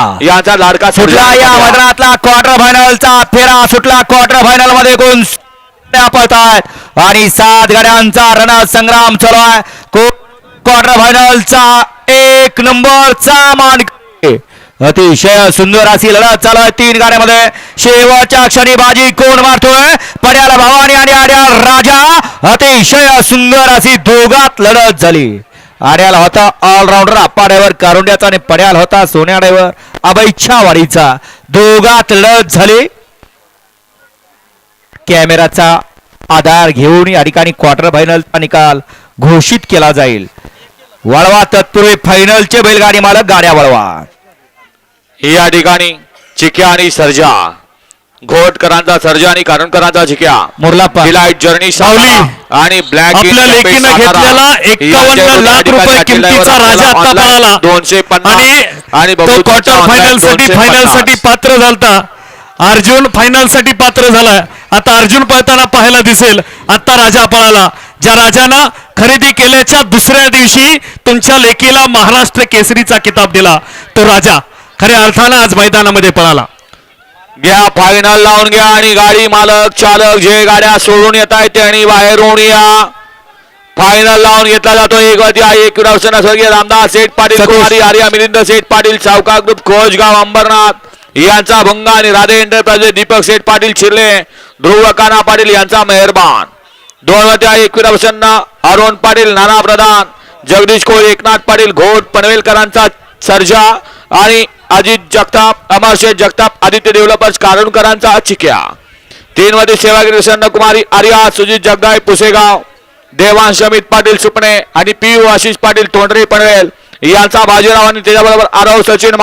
यांचा लाडका सुटला या मैदानातला क्वार्टर फायनलचा फेरा सुटला क्वार्टर फायनलमध्ये गाड्या पळतायत आणि सात गाड्यांचा रणसंग्राम चालू आहे. क्वार्टर फायनलचा एक नंबरचा मान अतिशय सुंदर अशी लढत चालू आहे तीन गाड्यामध्ये. शेवटच्या क्षणी बाजी कोण मारतोय? पड्याला भवानी आणि आड्या राजा. अतिशय सुंदर अशी दोघात लढत झाली. आड्याला होता. ऑलराऊंडर आप्पा ड्रायव्हर कारुंड्याचा आणि पड्याल होता सोन्या ड्रायव्हर अभैच्छावाडीचा दोघात लढत झाली. कॅमेराचा आधार घेऊन या ठिकाणी क्वार्टर फायनलचा निकाल घोषित केला जाईल. वळवा तत्पूर्वी फायनलचे बैलगाडी मालक गाड्या वळवा. या ठिकाणी चिक्या आणि सर्जा. घोटकरांचा सर्जा आणि कारणकरांचा मुरलाप्पा. डिलाइट जर्नी सावली. आणि ब्लॅक आपल्या लेकीनं घेतलेला 51 लाख रुपये किमतीचा राजा आता पळाला. दोनशे पन्नास आणि आणि तो बबलू क्वार्टर फायनलसाठी 250. फायनलसाठी पात्र झालता. अर्जुन फायनलसाठी पात्र झालाय आता अर्जुन पळताना पाहायला दिसेल. आता राजा पळाला. ज्या राजानं खरेदी केल्याच्या दुसऱ्या दिवशी तुमच्या लेकीला महाराष्ट्र केसरीचा किताब दिला. तो राजा खऱ्या अर्थानं आज मैदानामध्ये पळाला. घ्या फायनल लावून घ्या आणि गाडी मालक चालक जे गाड्या सोडून येत आहेत त्यांनी बाहेरून या. फायनल लावून घेतला जातो एक वरती आहे एक विरावसन स्वर्गीय रामदास सेठ पाटील. कुमारी आर्या मिलिंद सेठ पाटील सावकार ग्रुप कोचगाव अंबरनाथ. यांचा भंगा आणि राधे एंटरप्राइजेस दीपक सेठ पाटील शिरले ध्रुव काना पाटील यांचा मेहरबान. दोन वरती आहे एकवीर प्रसन्न अरुण पाटील नाना प्रधान. जगदीश कोळी एकनाथ पाटील घोट पनवेलकरांचा सर्जा. आणि अजित जगताप अमरशेठ जगताप आदित्य डेव्हलपर्स कारणकरांचा चिक्या. तीन मध्ये सेवागिरी प्रसन्न कुमारी आर्या सुजित जगदाय पुसेगाव देवांश अमित पाटील सुपणे आणि पी आशिष पाटील तोंडरे पनवेल. यांचा बाजीराव आणि त्याच्याबरोबर आरव सचिन